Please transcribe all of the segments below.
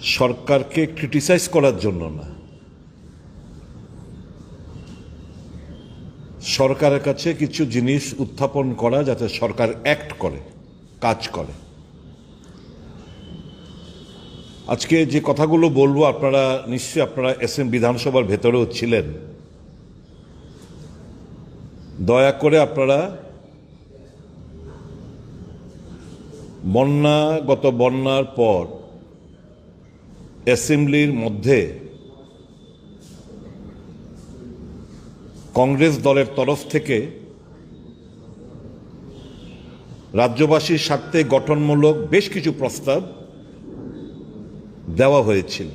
সরকারকে ক্রিটিসাইজ করার জন্য না। সরকারের কাছে কিছু জিনিস উত্থাপন করা যাতে সরকার অ্যাক্ট করে, কাজ করে। আজকে যে কথাগুলো বলব, আপনারা নিশ্চয়ই আপনারা এস এম বিধানসভার ভেতরেও ছিলেন। দয়া করে আপনারা বন্যা, গত বন্যার পর অ্যাসেম্বলির মধ্যে কংগ্রেস দলের তরফ থেকে রাজ্যবাসীর স্বার্থে গঠনমূলক বেশ কিছু প্রস্তাব দেওয়া হয়েছিল।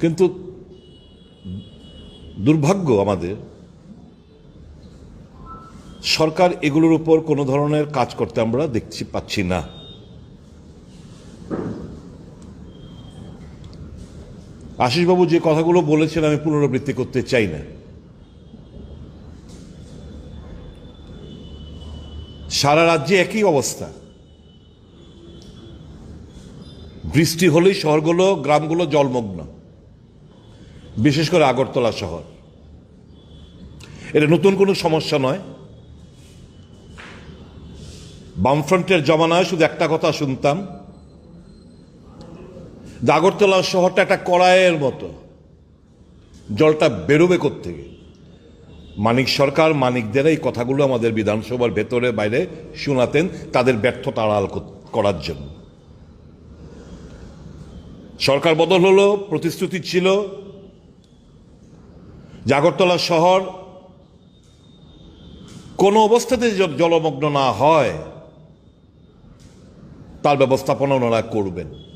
কিন্তু দুর্ভাগ্য আমাদের, সরকার এগুলোর উপর কোনো ধরনের কাজ করতে আমরা দেখছি, পাচ্ছি না। আশিসবাবু যে কথাগুলো বলেছেন আমি পুনরাবৃত্তি করতে চাই না। সারা রাজ্যে একই অবস্থা। বৃষ্টি হলেই শহরগুলো, গ্রামগুলো জলমগ্ন। বিশেষ করে আগরতলা শহর। এটা নতুন কোনো সমস্যা নয়। বামফ্রন্টের জমানায় শুধু একটা কথা শুনতাম আগরতলা শহরটা একটা কড়াইয়ের মতো। জলটা বেরোবে থেকে মানিক সরকার, মানিকদের এই কথাগুলো আমাদের বিধানসভার ভেতরে, বাইরে শোনাতেন, তাদের ব্যর্থতা আড়াল করার জন্য। সরকার বদল হলো, প্রতিশ্রুতি ছিল। জাগরতলা শহর কোনো অবস্থাতে জলমগ্ন না হয়, তার ব্যবস্থাপনা ওনারা করবেন।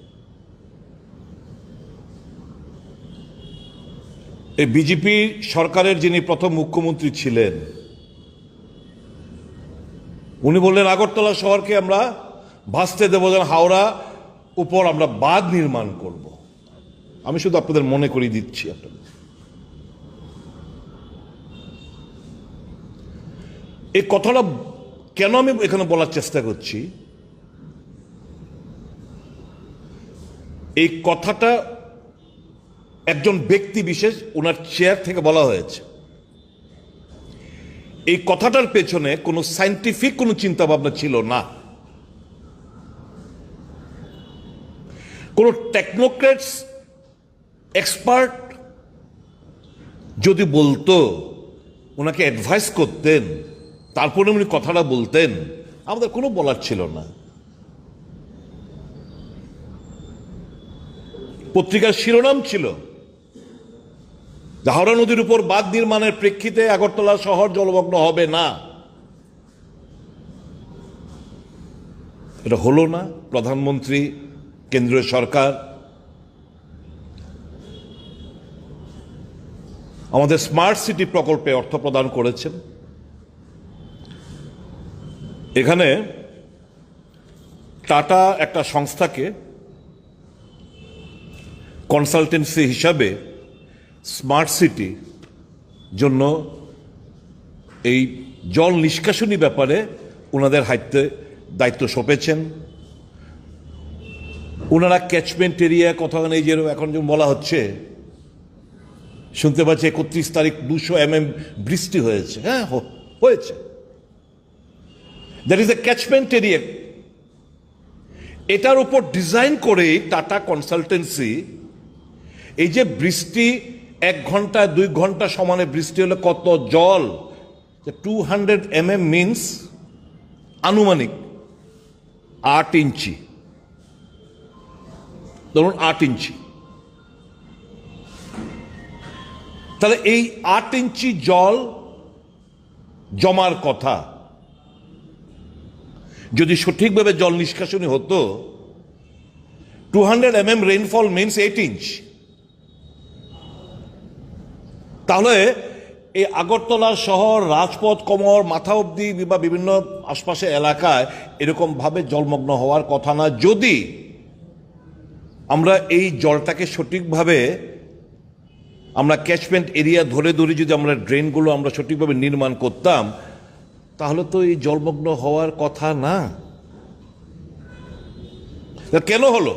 এই বিজেপি সরকারের যিনি প্রথম মুখ্যমন্ত্রী ছিলেন, উনি বললেন, আগরতলা শহরকে আমরা ভাসতে দেব যেন হাওড়া উপর আমরা বাঁধ নির্মাণ করব। আমি শুধু আপনাদের মনে করিয়ে দিচ্ছি আপনাদের। এই কথাটা কেন আমি এখানে বলার চেষ্টা করছি? এই কথাটা একজন ব্যক্তি বিশেষ ওনার চেয়ার থেকে বলা হয়েছে। এই কথাটার পেছনে কোনো সাইন্টিফিক কোনো চিন্তা ভাবনা ছিল না। কোনো টেকনোক্রেটস এক্সপার্ট যদি বলতো, ওনাকে অ্যাডভাইস করতেন, তারপরে উনি কথাটা বলতেন, আমাদের কোনো বলার ছিল না। পত্রিকার শিরোনাম ছিল। হাওড়া নদীর উপর বাঁধ নির্মাণের প্রেক্ষিতে আগরতলা শহর জলমগ্ন হবে না। এটা হলো না প্রধানমন্ত্রী, কেন্দ্রীয় সরকার। আমাদের স্মার্ট সিটি প্রকল্পে অর্থ প্রদান করেছেন। এখানে টাটা একটা সংস্থাকে কনসালটেন্সি হিসাবে স্মার্ট সিটি জন্য এই জল নিষ্কাশনী ব্যাপারে ওনাদের হাইতে দায়িত্ব সঁপেছেন। ওনারা ক্যাচমেন্ট এরিয়া কথা নেই যে এখন যেমন বলা হচ্ছে। শুনতে পাচ্ছি একত্রিশ তারিখ দুশো এম এম বৃষ্টি হয়েছে। হ্যাঁ হয়েছে। That is a catchment area এটার উপর ডিজাইন করেই টাটা কনসালটেন্সি এই যে বৃষ্টি এক ঘণ্টা দুই ঘণ্টা সমানে বৃষ্টি হলে কত জল? Two hundred M M means আনুমানিক আট ইঞ্চি। ধরুন আট ইঞ্চি। তাহলে এই আট ইঞ্চি জল জমার কথা। যদি সঠিকভাবে জল নিষ্কাশনী হতো two hundred M M rainfall means eight inch তাহলে এই আগরতলা শহর, রাজপথ, কমর, মাথা অবধি বা বিভিন্ন আশপাশে এলাকায় এরকম ভাবে জলমগ্ন হওয়ার কথা না। যদি আমরা এই জলটাকে সঠিকভাবে আমরা ক্যাচমেন্ট এরিয়া ধরে ধরে যদি আমরা ড্রেনগুলো আমরা সঠিকভাবে নির্মাণ করতাম, তাহলে তো এই জলমগ্ন হওয়ার কথা না। কেন হলো?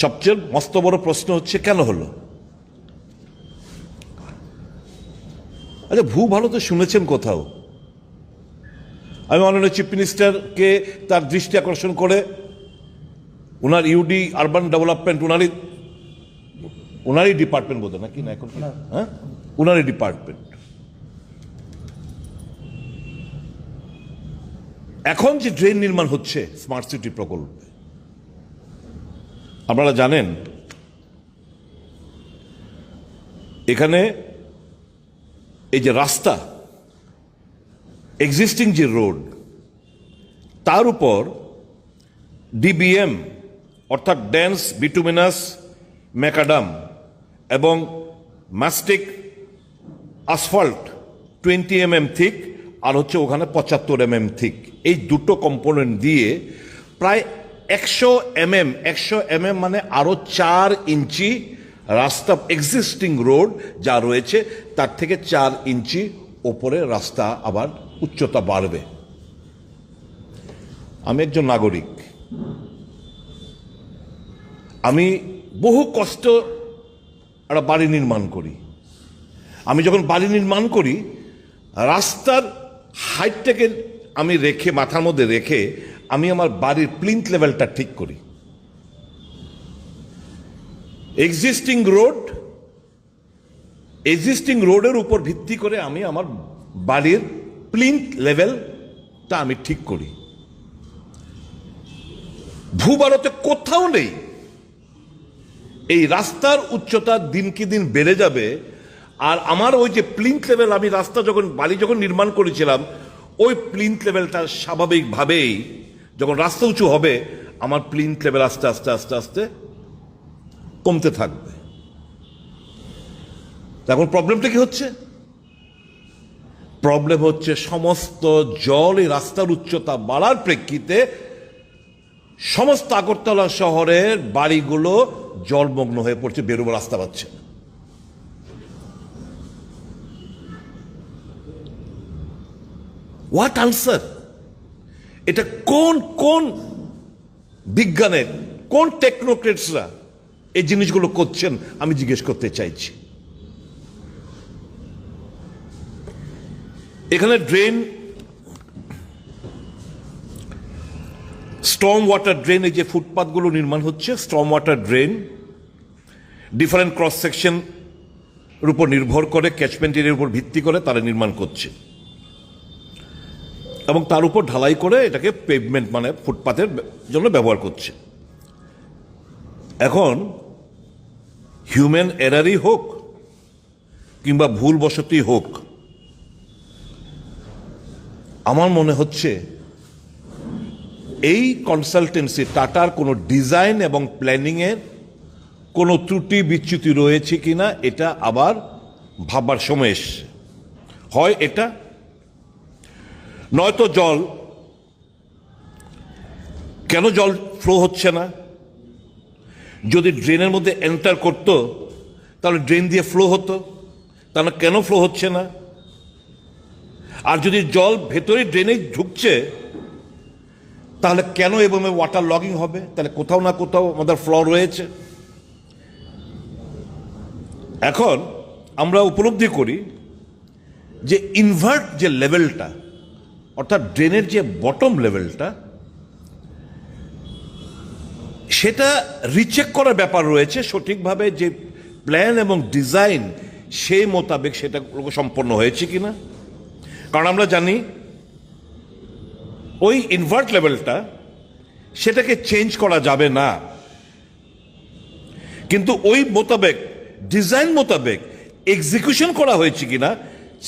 সবচেয়ে মস্ত বড় প্রশ্ন হচ্ছে, কেন হলো? আচ্ছা ভূ ভালো তো শুনেছেন কোথাও? আমি মাননীয় চিফ মিনিস্টারকে তার দৃষ্টি আকর্ষণ করে ওনার ইউডি আরবান ডেভেলপমেন্ট ওনারই ওনারই ডিপার্টমেন্ট বোধ নাকি না এখন হ্যাঁ? ওনারই ডিপার্টমেন্ট এখন যে ড্রেন নির্মাণ হচ্ছে স্মার্ট সিটি প্রকল্পে আপনারা জানেন এখানে এই যে রাস্তা এক্সিস্টিং যে রোড তার উপর ডিবিএম অর্থাৎ ডেন্স বিটুমিনাস ম্যাকাডাম এবং mastic asphalt twenty M M thick আর হচ্ছে ওখানে পঁচাত্তর এম এম থিক এই দুটো কম্পোনেন্ট দিয়ে প্রায় একশো এম এম একশো এম এম মানে আরও চার ইঞ্চি রাস্তা এক্সিস্টিং রোড যা রয়েছে, তার থেকে চার ইঞ্চি ওপরে রাস্তা আবার উচ্চতা বাড়বে। আমি একজন নাগরিক। আমি বহু কষ্ট একটা বাড়ি নির্মাণ করি। আমি যখন বাড়ি নির্মাণ করি, রাস্তার হাইটটাকে আমি রেখে, মাথার মধ্যে রেখে আমি আমার বাড়ির প্লিন্থ লেভেলটা ঠিক করি। এক্সিস্টিং রোড এক্সিস্টিং রোডের উপর ভিত্তি করে আমি আমার বাড়ির প্লিন্থ লেভেলটা আমি ঠিক করি। ভূভারতে কোথাও নেই। এই রাস্তার উচ্চতা দিনকে দিন বেড়ে যাবে, আর আমার ওই যে প্লিন্থ লেভেল আমি রাস্তা যখন, বাড়ি যখন নির্মাণ করেছিলাম, ওই প্লিন্থ লেভেলটা স্বাভাবিকভাবেই যখন রাস্তা উঁচু হবে, আমার প্লিন্থ লেভেল আস্তে আস্তে আস্তে আস্তে কমতে থাকবে। এখন প্রবলেমটা কি হচ্ছে? প্রবলেম হচ্ছে সমস্ত জল এই রাস্তার উচ্চতা বাড়ার প্রেক্ষিতে সমস্ত আগরতলা শহরের বাড়িগুলো জলমগ্ন হয়ে পড়ছে, বেরোবার রাস্তা পাচ্ছে। হোয়াট আনসার এটা কোন কোন বিজ্ঞানের, কোন টেকনোক্রেটসরা এই জিনিসগুলো করছেন, আমি জিজ্ঞেস করতে চাইছি। এখানে ড্রেন স্টর্ম ওয়াটার ড্রেন এই যে ফুটপাথগুলো নির্মাণ হচ্ছে storm water drain different cross section উপর নির্ভর করে ক্যাচমেন্ট এরিয়ার উপর ভিত্তি করে তারা নির্মাণ করছে। এবং তার উপর ঢালাই করে এটাকে পেভমেন্ট মানে ফুটপাথের জন্য ব্যবহার করছে। এখন হিউম্যান এরারই হোক কিংবা ভুলবশতই হোক, আমার মনে হচ্ছে এই কনসালটেন্সি টাটার কোনো ডিজাইন এবং প্ল্যানিংয়ের কোনো ত্রুটি বিচ্যুতি রয়েছে কিনা এটা আবার ভাববার সময় এসছে। হয় এটা, নয়তো জল, কেন জল ফ্লো হচ্ছে না? যদি ড্রেনের মধ্যে এন্টার করতো, তাহলে ড্রেন দিয়ে ফ্লো হতো। তাহলে কেন ফ্লো হচ্ছে না? আর যদি জল ভেতরে ড্রেনে ঢুকছে, তাহলে কেন এবং ওয়াটার লগিং হবে? তাহলে কোথাও না কোথাও আমাদের ফ্ল রয়েছে। এখন আমরা উপলব্ধি করি যে ইনভার্ট যে লেভেলটা অর্থাৎ ড্রেনের যে বটম লেভেলটা সেটা রিচেক করার ব্যাপার রয়েছে, সঠিকভাবে যে প্ল্যান এবং ডিজাইন সেই মোতাবেক সেটা সম্পন্ন হয়েছে কি না কারণ আমরা জানি, ওই ইনভার্ট লেভেলটা সেটাকে চেঞ্জ করা যাবে না। কিন্তু ওই মোতাবেক ডিজাইন মোতাবেক এক্সিকিউশন করা হয়েছে কিনা,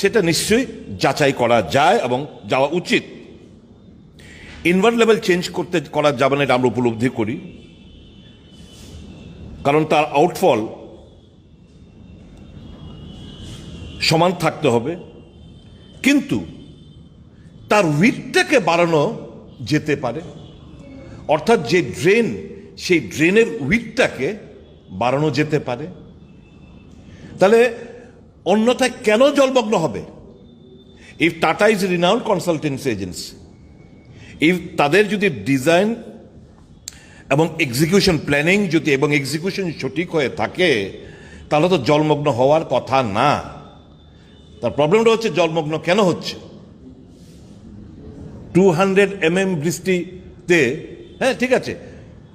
সেটা নিশ্চয়ই যাচাই করা যায় এবং যাওয়া উচিত। ইনভার্ট লেভেল চেঞ্জ করতে করা যাবে না, এটা আমরা উপলব্ধি করি। কারণ তার আউটফল সমান থাকতে হবে। কিন্তু তার উইথটাকে বাড়ানো যেতে পারে। অর্থাৎ যে ড্রেন সেই ড্রেনের উইথটাকে বাড়ানো যেতে পারে। তাহলে অন্যথায় কেন জলমগ্ন হবে? If Tata is renowned consultancy agency if তাদের যদি ডিজাইন এবং এক্সিকিউশন প্ল্যানিং যদি এবং এক্সিকিউশন সঠিক হয়ে থাকে, তাহলে তো জলমগ্ন হওয়ার কথা না। তার প্রবলেমটা হচ্ছে জলমগ্ন কেন হচ্ছে? টু হান্ড্রেড এম এম বৃষ্টিতে হ্যাঁ ঠিক আছে,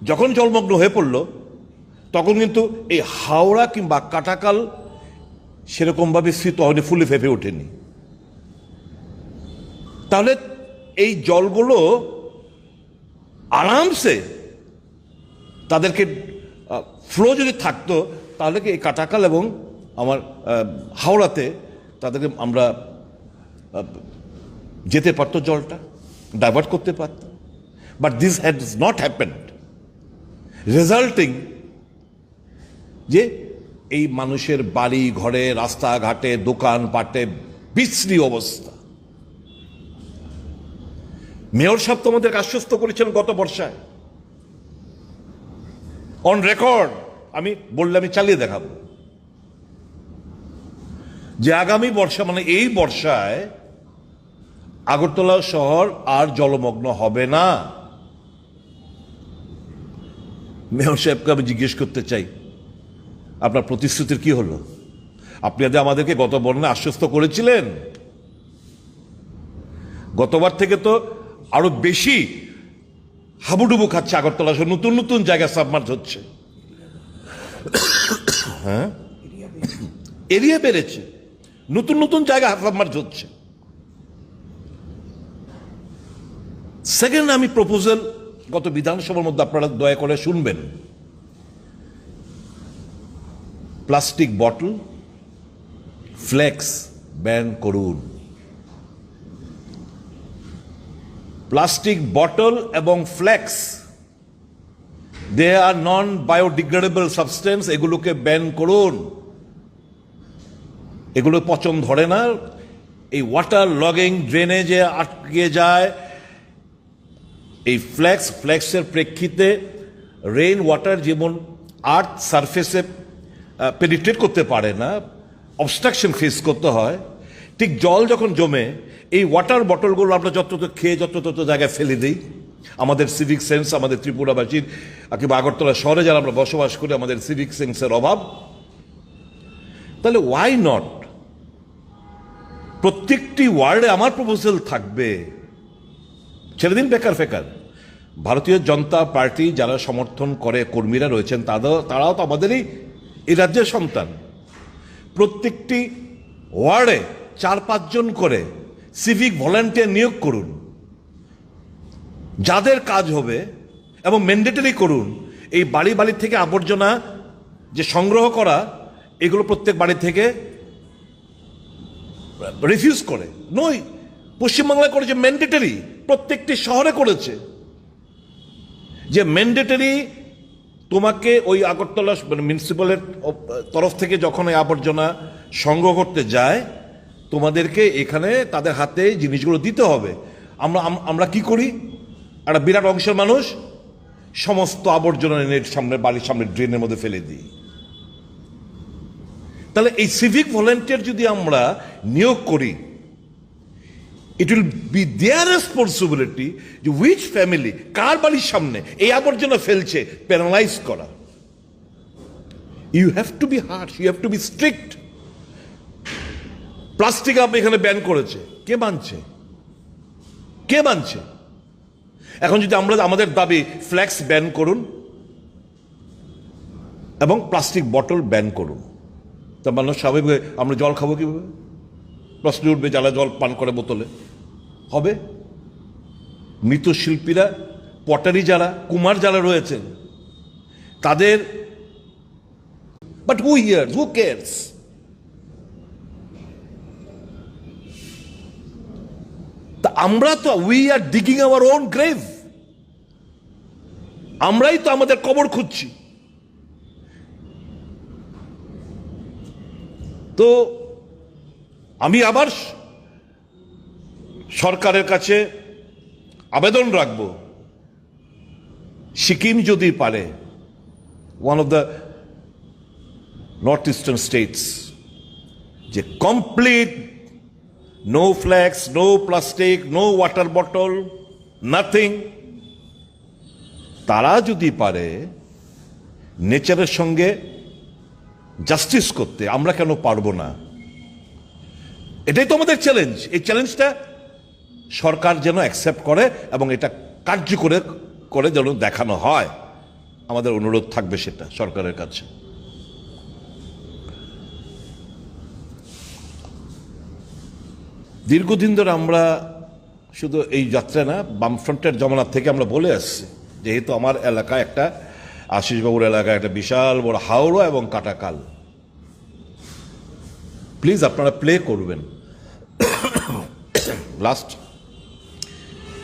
যখন জলমগ্ন হয়ে পড়ল, তখন কিন্তু এই হাওড়া কিংবা কাটাকাল সেরকমভাবে শীত হয়নি ফুলে ফেপে ওঠেনি। তাহলে এই জলগুলো আরামসে তাদেরকে ফ্লো যদি থাকতো, তাহলে কি এই কাটাকাল এবং আমার হাওড়াতে তাদেরকে আমরা যেতে পারতো জলটা ডাইভার্ট করতে পারত। But this had not happened resulting যে এই মানুষের বাড়ি, ঘরে, রাস্তাঘাটে, দোকান পাটে বিশ্রী অবস্থা। মেয়র সাহেব তো আমাদেরকে আশ্বস্ত করেছেন গত বর্ষায়। অন রেকর্ড আমি বললে আমি চালিয়ে দেখাবো। যে আগামী বর্ষা মানে এই বর্ষায় আগরতলা শহর আর জলমগ্ন হবে না। মেয়র সাহেবকে আমি জিজ্ঞেস করতে চাই, আপনার প্রতিশ্রুতির কি হলো? আপনি আজ আমাদেরকে গত বর্ণে আশ্বস্ত করেছিলেন। গতবার থেকে তো আরও বেশি হাবুডুবু খাচ্ছে আগরতলা শহর নতুন নতুন জায়গায় সাবমার্জ হচ্ছে। হ্যাঁ? এরিয়া বেড়েছে। নতুন নতুন জায়গা সাবমার্জ হচ্ছে। সেকেন্ড আমি প্রপোজাল গত বিধানসভার মধ্যে আপনারা দয়া করে শুনবেন। প্লাস্টিক বটল ফ্লেক্স ব্যান করুন। প্লাস্টিক বটল এবং flex they are non biodegradable substance এগুলোকে ব্যান করুন। এগুলো পচন ধরে না। এই ওয়াটার লগিং ড্রেনেজে আটকে যায়। এই ফ্ল্যাক্স ফ্ল্যাক্সের প্রেক্ষিতে রেইন ওয়াটার যেমন আর্থ সারফেসে পেনিট্রেট করতে পারে না অবস্ট্রাকশন ফেস করতে হয়। ঠিক জল যখন জমে, এই ওয়াটার বটলগুলো আমরা যত খেয়ে যত তত জায়গায় ফেলে দিই, আমাদের সিভিক সেন্স আমাদের ত্রিপুরাবাসীর কিংবা আগরতলা শহরে যারা আমরা বসবাস করি, আমাদের সিভিক সেন্সের অভাব। তাহলে ওয়াই নট প্রত্যেকটি ওয়ার্ডে আমার প্রপোজাল থাকবে। ছেড়ে দিন বেকার ফেকার। ভারতীয় জনতা পার্টি যারা সমর্থন করে, কর্মীরা রয়েছেন, তাদের, তারাও তো আমাদেরই, এই রাজ্যের সন্তান। প্রত্যেকটি ওয়ার্ডে চার পাঁচজন করে সিভিক ভলান্টিয়ার নিয়োগ করুন। যাদের কাজ হবে এবং ম্যান্ডেটরি করুন, এই বাড়ি বাড়ি থেকে আবর্জনা যে সংগ্রহ করা, এগুলো প্রত্যেক বাড়ি থেকে রিফিউজ করে। নই পশ্চিমবাংলায় করেছে ম্যান্ডেটরি প্রত্যেকটি শহরে করেছে। যে ম্যান্ডেটরি তোমাকে ওই আগরতলা মিউনিসিপ্যালের তরফ থেকে যখন এই আবর্জনা সংগ্রহ করতে যায় তোমাদেরকে এখানে তাদের হাতে জিনিসগুলো দিতে হবে। আমরা আমরা কি করি? একটা বিরাট অংশের মানুষ সমস্ত আবর্জনা এনে সামনে, বাড়ির সামনে ড্রেনের মধ্যে ফেলে দিই। তাহলে এই সিভিক ভলেন্টিয়ার যদি আমরা নিয়োগ করি it will be their responsibility যে উইচ ফ্যামিলি কার বাড়ির সামনে এই আবর্জনা ফেলছে প্যানালাইজ করা। You have to be hard you have to be strict plastic আপনি এখানে ব্যান করেছে। কে মানছে? কে মানছে? এখন যদি আমরা আমাদের দাবি ফ্ল্যাক্স ব্যান করুন এবং প্লাস্টিক বটল ব্যান করুন তা মানুষ স্বাভাবিক আমরা জল খাব কীভাবে? প্রশ্ন উঠবে, যারা জল পান করে বোতলে। হবে? মৃৎশিল্পীরা, পটারি যারা, কুমার যারা রয়েছেন, তাদের but who here who cares আমরা তো we are digging our own grave আমরাই তো আমাদের কবর খুঁজছি। তো আমি আবার সরকারের কাছে আবেদন রাখব। সিকিম যদি পারে one of the north eastern states যে complete no flex no plastic no water bottle nothing তারা যদি পারে, নেচারের সঙ্গে জাস্টিস করতে আমরা কেন পারব না? এটাই তো আমাদের চ্যালেঞ্জ এই চ্যালেঞ্জটা সরকার যেন অ্যাকসেপ্ট করে এবং এটা কার্যকরে করে যেন দেখানো হয়। আমাদের অনুরোধ থাকবে সেটা সরকারের কাছে। দীর্ঘদিন ধরে আমরা শুধু এই যাত্রা না, বামফ্রন্টের জমানার থেকে আমরা বলে আসছি, যেহেতু আমার এলাকায় একটা আশিসবাবুর এলাকা একটা বিশাল বড় হাওড়া এবং কাটাকাল। প্লিজ আপনারা প্লে করবেন। লাস্ট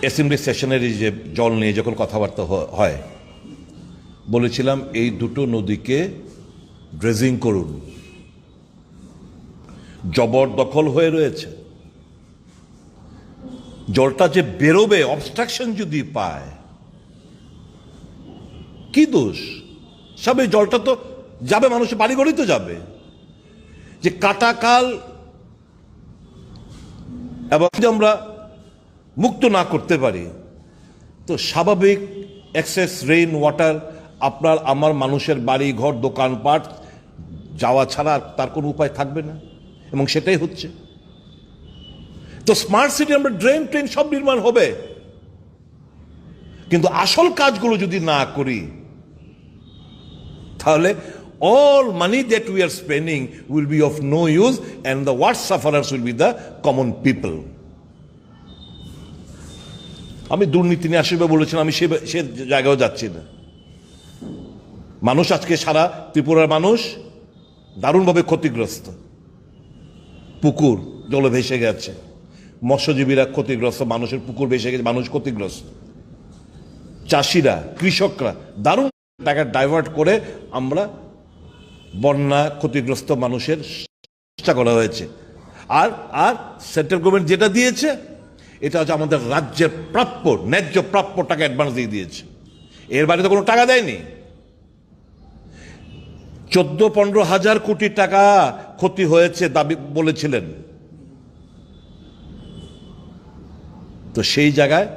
অ্যাসেম্বলি সেশনের যে জল নিয়ে যখন কথাবার্তা হয়, বলেছিলাম এই দুটো নদীকে ড্রেজিং করুন। জবরদখল হয়ে রয়েছে। জলটা যে বেরোবে অবস্ট্রাকশন যদি পায়, কি দোষ? সবে জলটা তো যাবে মানুষের বাড়িঘরই তো যাবে। যে কাটাকাল এবং যদি আমরা মুক্ত না করতে পারি, তো স্বাভাবিক এক্সেস রেইন ওয়াটার আপনার, আমার মানুষের বাড়ি ঘর দোকানপাট, যাওয়া ছাড়া তার কোনো উপায় থাকবে না। এবং সেটাই হচ্ছে। তো স্মার্ট সিটি আমরা ড্রেন ট্রেন সব নির্মাণ হবে। কিন্তু আসল কাজগুলো যদি না করি, তাহলে all money that we are spending will be of no use and the worst sufferers will be the common people. আমি দুর্নীতি নিয়ে আসবে বলেছিলাম, আমি সে সে জায়গাও যাচ্ছি না। মানুষ আজকে সারা ত্রিপুরার মানুষ দারুণভাবে ক্ষতিগ্রস্ত। পুকুর জলে ভেসে গেছে। মৎস্যজীবীরা ক্ষতিগ্রস্ত, মানুষের পুকুর ভেসে গেছে, মানুষ ক্ষতিগ্রস্ত। চাষিরা, কৃষকরা দারুণ টাকা ডাইভার্ট করে আমরা বন্যা ক্ষতিগ্রস্ত মানুষের চেষ্টা করা হয়েছে। আর আর সেন্ট্রাল গভর্নমেন্ট যেটা দিয়েছে, এটা হচ্ছে আমাদের রাজ্যের প্রাপ্য, ন্যায্য প্রাপ্য টাকা অ্যাডভান্স দিয়ে দিয়েছে। এর বাইরে তো কোনো টাকা দেয়নি। চোদ্দ পনেরো হাজার কোটি টাকা ক্ষতি হয়েছে দাবি বলেছিলেন। তো সেই জায়গায়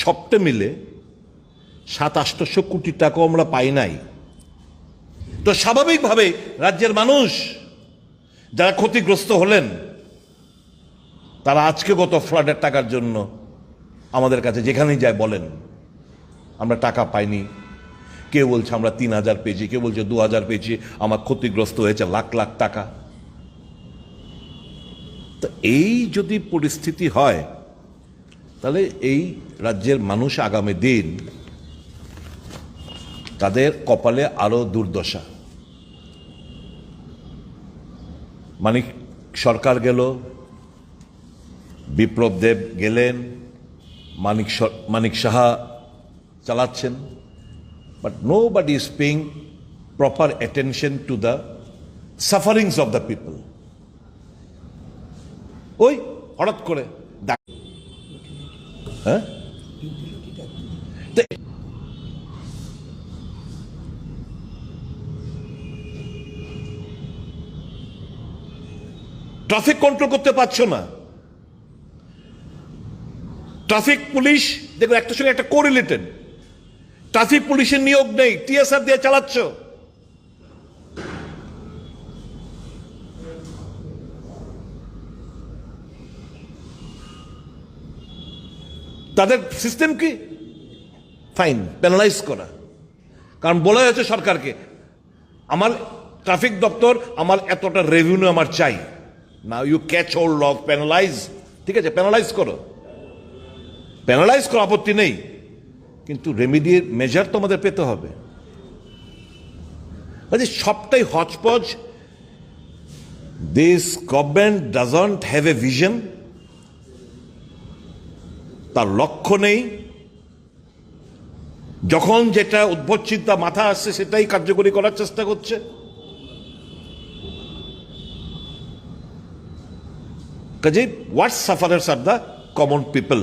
সবটা মিলে সাত আটশো কোটি টাকাও আমরা পাই নাই। তো স্বাভাবিকভাবে রাজ্যের মানুষ যারা ক্ষতিগ্রস্ত হলেন, তারা আজকে গত ফ্লাডের টাকার জন্য আমাদের কাছে যেখানেই যায় বলেন, আমরা টাকা পাইনি। কেউ বলছে আমরা তিন হাজার পেয়েছি, কেউ বলছে দু হাজার পেয়েছি, আমার ক্ষতিগ্রস্ত হয়েছে লাখ লাখ টাকা। তো এই যদি পরিস্থিতি হয় তাহলে এই রাজ্যের মানুষ আগামী দিন তাদের কপালে আরও দুর্দশা। মানিক সরকার গেল, বিপ্লব দেব গেলেন, মানিক মানিক সাহা চালাচ্ছেন but no but is paying proper attention to the sufferings of the people ওই হঠাৎ করে ডাক- হ্যাঁ? ট্রাফিক কন্ট্রোল করতে পারছ না। ট্রাফিক পুলিশ দেখো একটার সঙ্গে একটা কোরিলেটেড ট্রাফিক পুলিশের নিয়োগ নেই টিএসআর দিয়ে চালাচ্ছ। তাদের সিস্টেম কি? ফাইন প্যানালাইজ করা। কারণ বলা হয়েছে সরকারকে, আমার ট্রাফিক দপ্তর আমার এতটা রেভিনিউ আমার চাই। না you catch hold of penalise ঠিক আছে প্যানালাইজ করো। প্যানালাইজ করো আপত্তি নেই। কিন্তু রেমিডির মেজার তো আমাদের পেতে হবে। কাজে সবটাই hotchpotch this government doesn't have a vision তার লক্ষ্য নেই। যখন যেটা উদ্ভট চিন্তা মাথা আসছে, সেটাই কার্যকরী করার চেষ্টা করছে। কাজে what sufferers are the common people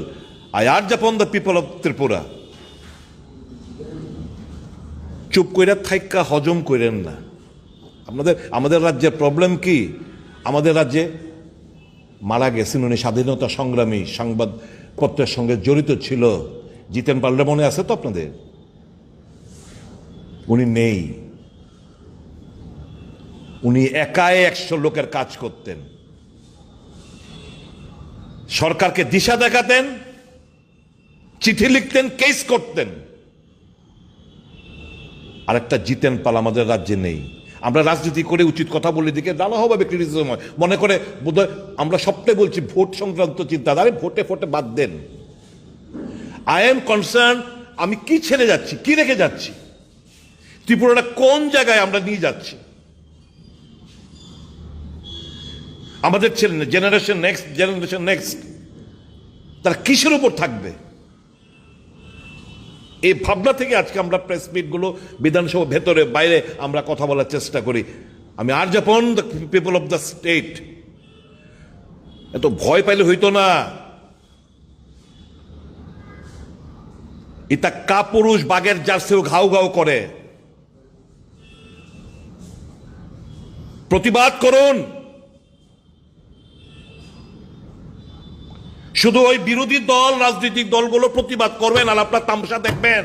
I urge upon the people of Tripura চুপ কইরা থাইকা, হজম কইরেন না। আপনাদের, আমাদের রাজ্যের প্রবলেম কি? আমাদের রাজ্যে মারা গেছেন উনি স্বাধীনতা সংগ্রামী সংবাদপত্রের সঙ্গে জড়িত ছিল। জিতেন পাল্লে মনে আছে তো আপনাদের? উনি নেই। উনি একাই একশো লোকের কাজ করতেন। সরকারকে দিশা দেখাতেন, চিঠি লিখতেন, কেস করতেন। আরেকটা জিতেন পাল আমাদের রাজ্যে নেই। আমরা রাজনীতি করে উচিত কথা বলে দিকে নানাভাবে ক্রিটিসিজম হয়। মনে করে বোধহয় আমরা সবটাই বলছি ভোট সংক্রান্ত চিন্তা। আরে ভোটে ফোটে বাদ দেন। আই এম কনসার্ন আমি কি ছেড়ে যাচ্ছি, কি রেখে যাচ্ছি? ত্রিপুরাটা কোন জায়গায় আমরা নিয়ে যাচ্ছি? আমাদের ছেলে জেনারেশন নেক্সট জেনারেশন নেক্সট তারা কিসের উপর থাকবে? এই ভাবনা থেকে আজকে আমরা প্রেস মিটগুলো বিধানসভা ভেতরে, বাইরে আমরা কথা বলার চেষ্টা করি। আমি urge upon the people of the state এত ভয় পাইলে হইতো না। ইতা কাপুরুষ বাগের জার্সিও ঘাউ ঘাউ করে। প্রতিবাদ করুন। শুধু ওই বিরোধী দল, রাজনৈতিক দলগুলো প্রতিবাদ করবেন আর আপনার তামসা দেখবেন।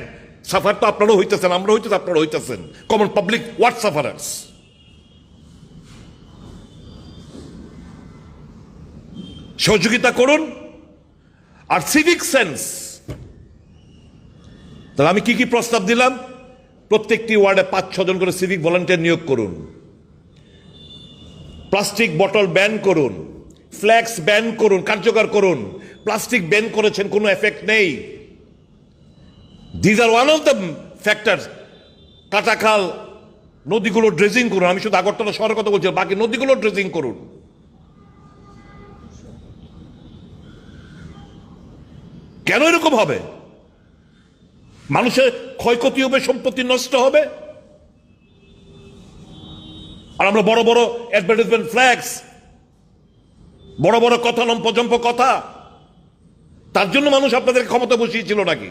সাফার তো আপনারাও হইতেছেন আমরা হইতেছি আপনারা হইতেছেন। কমন পাবলিক হোয়াট সাফারার্স সহযোগিতা করুন আর সিভিক সেন্স তাহলে আমি কি কি প্রস্তাব দিলাম? প্রত্যেকটি ওয়ার্ডে পাঁচ ছজন করে সিভিক ভলান্টিয়ার নিয়োগ করুন। প্লাস্টিক বটল ব্যান করুন। ফ্ল্যাক্স ব্যান করুন, কার্যকর করুন। প্লাস্টিক ব্যান করেছেন, কোনো এফেক্ট নেই। These are one of the factor Katakhal নদীগুলো ড্রেজিং করুন, আমি শুধু আগরতলা শহরের কথা বলছি, বাকি নদীগুলো ড্রেজিং করুন। কেন এরকম হবে? মানুষের ক্ষয়ক্ষতি হবে, সম্পত্তি নষ্ট হবে? আর আমরা বড় বড় অ্যাডভার্টাইজমেন্ট ফ্ল্যাক্স বড় বড় কথা লম্পজম্প কথা। তার জন্য মানুষ আপনাদের ক্ষমতা বসিয়েছিল নাকি?